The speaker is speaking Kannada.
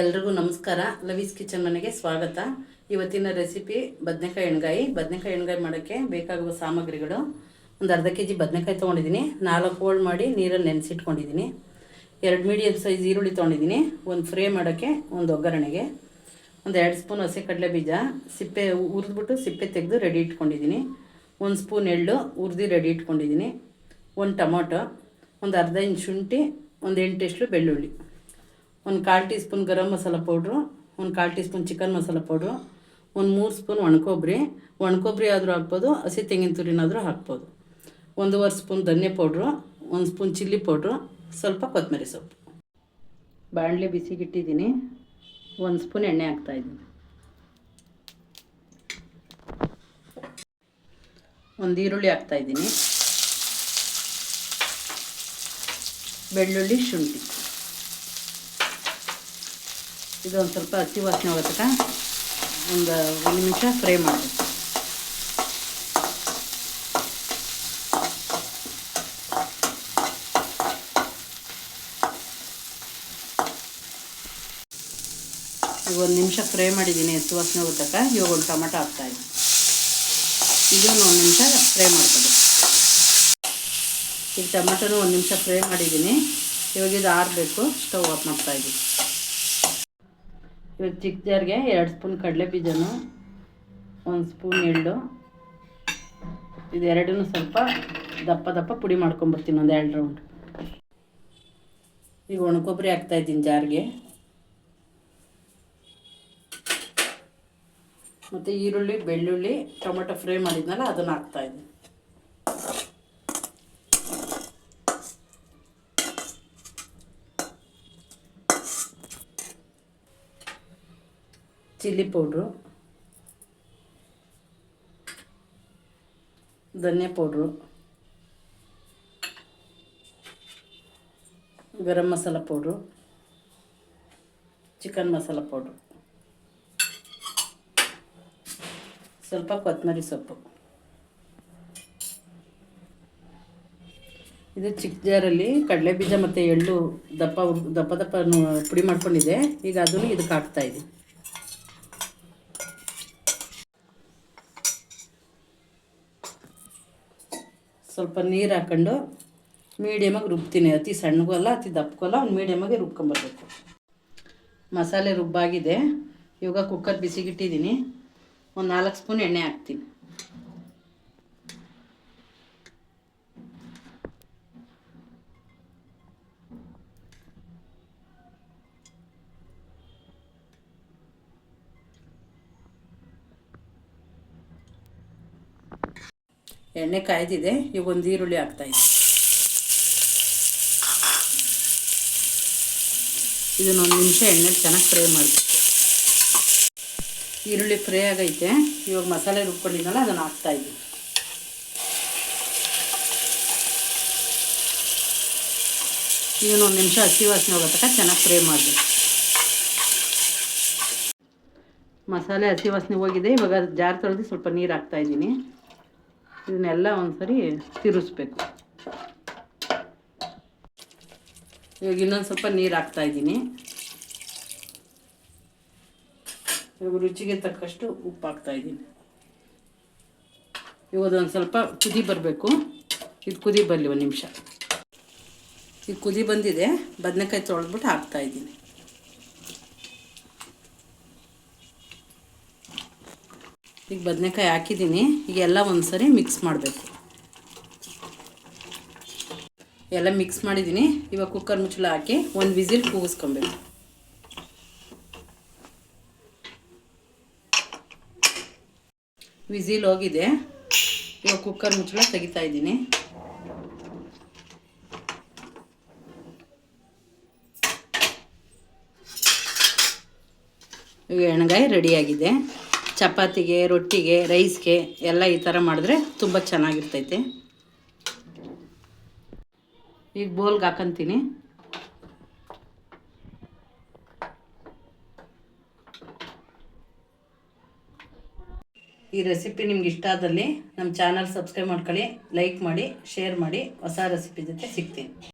ಎಲ್ರಿಗೂ ನಮಸ್ಕಾರ. ಲವೀಸ್ ಕಿಚನ್ ಮನೆಗೆ ಸ್ವಾಗತ. ಇವತ್ತಿನ ರೆಸಿಪಿ ಬದನೆಕಾಯಿ ಎಣ್ಗಾಯಿ. ಬದನೆಕಾಯಿ ಎಣ್ಗಾಯಿ ಮಾಡೋಕ್ಕೆ ಬೇಕಾಗುವ ಸಾಮಗ್ರಿಗಳು ಒಂದು ಅರ್ಧ ಕೆ ಜಿ ಬದನೆಕಾಯಿ ತೊಗೊಂಡಿದ್ದೀನಿ. ನಾಲ್ಕು ಹೋಳ್ ಮಾಡಿ ನೀರಲ್ಲಿ ನೆನೆಸಿಟ್ಕೊಂಡಿದ್ದೀನಿ. ಎರಡು ಮೀಡಿಯಮ್ ಸೈಜ್ ಈರುಳ್ಳಿ ತೊಗೊಂಡಿದ್ದೀನಿ. ಒಂದು ಫ್ರೈ ಮಾಡೋಕ್ಕೆ ಒಂದು ಒಗ್ಗರಣೆಗೆ. ಒಂದು ಎರಡು ಸ್ಪೂನ್ ಹಸಿ ಕಡಲೆ ಬೀಜ. ಸಿಪ್ಪೆ ಹುರಿದ್ಬಿಟ್ಟು ಸಿಪ್ಪೆ ತೆಗೆದು ರೆಡಿ ಇಟ್ಕೊಂಡಿದ್ದೀನಿ. ಒಂದು ಸ್ಪೂನ್ ಎಳ್ಳು ಹುರಿದು ರೆಡಿ ಇಟ್ಕೊಂಡಿದ್ದೀನಿ. ಒಂದು ಟೊಮೊಟೊ, ಒಂದು ಅರ್ಧ ಇಂಚು ಶುಂಠಿ, ಒಂದು ಎಂಟೆಷ್ಟು ಬೆಳ್ಳುಳ್ಳಿ. ಒಂದು ಕಾಲು tea spoon garam masala powder, ಒಂದು ಕಾಲು tea spoon chicken masala powder, ಒಂದು ಮೂರು ಸ್ಪೂನ್ ಒಣಕೊಬ್ಬರಿ. ಒಣಕೊಬ್ಬರಿ ಆದರೂ ಹಾಕ್ಬೋದು, ಹಸಿ ತೆಂಗಿನ ತುರಿನಾದರೂ ಹಾಕ್ಬೋದು. ಒಂದೂವರೆ ಸ್ಪೂನ್ ಧನ್ಯ ಪೌಡ್ರು, ಒಂದು ಸ್ಪೂನ್ ಚಿಲ್ಲಿ ಪೌಡ್ರು, ಸ್ವಲ್ಪ ಕೊತ್ತಂಬರಿ ಸೊಪ್ಪು. ಬಾಣಲೆ ಬಿಸಿಗಿಟ್ಟಿದ್ದೀನಿ, ಒಂದು ಸ್ಪೂನ್ ಎಣ್ಣೆ ಹಾಕ್ತಾಯಿದ್ದೀನಿ ಒಂದು ಈರುಳ್ಳಿ ಹಾಕ್ತಾಯಿದ್ದೀನಿ ಬೆಳ್ಳುಳ್ಳಿ ಶುಂಠಿ. ಇದು ಒಂದು ಸ್ವಲ್ಪ ಹಸಿ ವಾಸನೆ ಹೋಗೋ ತನಕ ಒಂದು ಒಂದು ನಿಮಿಷ ಫ್ರೈ ಮಾಡಬೇಕು. ಈಗ ಒಂದು ನಿಮಿಷ ಫ್ರೈ ಮಾಡಿದ್ದೀನಿ ಹಸಿ ವಾಸನೆ ಹೋಗೋ ತನಕ ಇವಾಗ ಒಂದು ಟೊಮೆಟೊ ಹಾಕ್ತಾಯಿದ್ದೀನಿ ಇದನ್ನು ಒಂದು ನಿಮಿಷ ಫ್ರೈ ಮಾಡ್ಕೋಬೇಕು. ಈಗ ಟೊಮೆಟೊನೂ ಒಂದು ನಿಮಿಷ ಫ್ರೈ ಮಾಡಿದ್ದೀನಿ ಇವಾಗ ಇದು ಆರಬೇಕು, ಸ್ಟವ್ ಆಫ್ ಮಾಡ್ತಾಯಿದ್ದೀನಿ ಇವಾಗ ಚಿಕ್ಕ ಜಾರ್ಗೆ ಎರಡು ಸ್ಪೂನ್ ಕಡಲೆ ಬೀಜನು, ಒಂದು ಸ್ಪೂನ್ ಎಳ್ಳು ಇದೆರಡೂ ಸ್ವಲ್ಪ ದಪ್ಪ ದಪ್ಪ ಪುಡಿ ಮಾಡ್ಕೊಂಬರ್ತೀನಿ ಒಂದು ಎರಡು ರೌಂಡ್ ಈಗ ಒಣಕೊಬ್ಬರಿ ಹಾಕ್ತಾಯಿದ್ದೀನಿ ಜಾರ್ಗೆ. ಮತ್ತು ಈರುಳ್ಳಿ, ಬೆಳ್ಳುಳ್ಳಿ, ಟೊಮೆಟೊ ಫ್ರೈ ಮಾಡಿದ್ನಲ್ಲ, ಅದನ್ನು ಹಾಕ್ತಾಯಿದ್ದೀನಿ ಚಿಲ್ಲಿ ಪೌಡ್ರು, ಧನಿಯಾ powder, garam masala powder, chicken masala powder. ಸ್ವಲ್ಪ ಕೊತ್ತಂಬರಿ ಸೊಪ್ಪು. ಇದು ಚಿಕ್ಕ ಜಾರಲ್ಲಿ ಕಡಲೆ ಬೀಜ ಮತ್ತು ಎಳ್ಳು ದಪ್ಪ ದಪ್ಪ ದಪ್ಪ ಪುಡಿ ಮಾಡ್ಕೊಂಡಿದೆ ಈಗ ಅದನ್ನು ಇದಕ್ಕೆ ಹಾಕ್ತಾಯಿದ್ದೀನಿ ಸ್ವಲ್ಪ ನೀರು ಹಾಕೊಂಡು ಮೀಡಿಯಮಾಗಿ ರುಬ್ತೀನಿ. ಅತಿ ಸಣ್ಣಗೂ ಅಲ್ಲ, ಅತಿ ದಪ್ಪಗೂ ಅಲ್ಲ, ಒಂದು ಮೀಡಿಯಮಾಗಿ ರುಬ್ಕೊಂಬರ್ಬೇಕು. ಮಸಾಲೆ ರುಬ್ಬಾಗಿದೆ. ಇವಾಗ ಕುಕ್ಕರ್ ಬಿಸಿಗಿಟ್ಟಿದ್ದೀನಿ. ಒಂದು ನಾಲ್ಕು ಸ್ಪೂನ್ ಎಣ್ಣೆ ಹಾಕ್ತೀನಿ. ಎಣ್ಣೆ ಕಾಯ್ದಿದೆ, ಈಗ ಒಂದು ಈರುಳ್ಳಿ ಹಾಕ್ತಾಯಿದ್ದೆ ಇದನ್ನ ಒಂದು ನಿಮಿಷ ಎಣ್ಣೆ ಚೆನ್ನಾಗಿ ಫ್ರೈ ಮಾಡಬೇಕು. ಈರುಳ್ಳಿ ಫ್ರೈ ಆಗೈತೆ, ಇವಾಗ ಮಸಾಲೆ ರುಬ್ಕೊಂಡಿದ್ನಲ್ಲ, ಅದನ್ನು ಹಾಕ್ತಾಯಿದ್ದೀನಿ ಇದನ್ನ ಒಂದು ನಿಮಿಷ ಹಸಿ ವಾಸನೆ ಹೋಗೋ ತನಕ ಚೆನ್ನಾಗಿ ಫ್ರೈ ಮಾಡಬೇಕು. ಮಸಾಲೆ ಹಸಿ ವಾಸನೆ ಹೋಗಿದೆ, ಇವಾಗ ಜಾರ್ ತೊಳೆದು ಸ್ವಲ್ಪ ನೀರು ಹಾಕ್ತಾಯಿದ್ದೀನಿ ಇದನ್ನೆಲ್ಲ ಒಂದ್ಸರಿ ತಿರುಗಿಸ್ಬೇಕು ಇವಾಗ ಇನ್ನೊಂದು ಸ್ವಲ್ಪ ನೀರು ಹಾಕ್ತಾ ಇದ್ದೀನಿ. ಇವಾಗ ರುಚಿಗೆ ತಕ್ಕಷ್ಟು ಉಪ್ಪು ಹಾಕ್ತಾ ಇದ್ದೀನಿ. ಇವಾಗ ಒಂದು ಸ್ವಲ್ಪ ಕುದಿ ಬರಬೇಕು. ಇದು ಕುದಿ ಬರಲಿ ಒಂದು ನಿಮಿಷ. ಇದು ಕುದಿ ಬಂದಿದೆ. ಬದನೆಕಾಯಿ ತೊಳೆದ್ಬಿಟ್ಟು ಹಾಕ್ತಾ ಇದ್ದೀನಿ. ಈಗ ಬದನೆಕಾಯಿ ಹಾಕಿದ್ದೀನಿ. ಈಗ ಎಲ್ಲ ಒಂದ್ಸರಿ ಮಿಕ್ಸ್ ಮಾಡಬೇಕು. ಎಲ್ಲ ಮಿಕ್ಸ್ ಮಾಡಿದ್ದೀನಿ. ಇವಾಗ ಕುಕ್ಕರ್ ಮುಚ್ಚಳ ಹಾಕಿ ಒಂದು ವಿಸಿಲ್ ಕೂಗಿಸ್ಕೊಬೇಕು. ವಿಸಿಲ್ ಹೋಗಿದೆ. ಇವಾಗ ಕುಕ್ಕರ್ ಮುಚ್ಚಳ ತೆಗಿತಾ ಇದ್ದೀನಿ. ಈಗ ಎಣ್ಗಾಯಿ ರೆಡಿಯಾಗಿದೆ ಚಪಾತಿಗೆ, ರೊಟ್ಟಿಗೆ, ರೈಸ್ಗೆ ಎಲ್ಲ ಈ ಥರ ಮಾಡಿದ್ರೆ ತುಂಬ ಚೆನ್ನಾಗಿರ್ತೈತೆ. ಈಗ ಬೋಲ್ಗೆ ಹಾಕಂತೀನಿ. ಈ ರೆಸಿಪಿ ನಿಮ್ಗೆ ಇಷ್ಟ ಆದಲ್ಲಿ ನಮ್ಮ ಚಾನಲ್ ಸಬ್ಸ್ಕ್ರೈಬ್ ಮಾಡ್ಕೊಳ್ಳಿ, ಲೈಕ್ ಮಾಡಿ, ಶೇರ್ ಮಾಡಿ, ಹೊಸ ರೆಸಿಪಿ ಜೊತೆ ಸಿಗ್ತೀನಿ.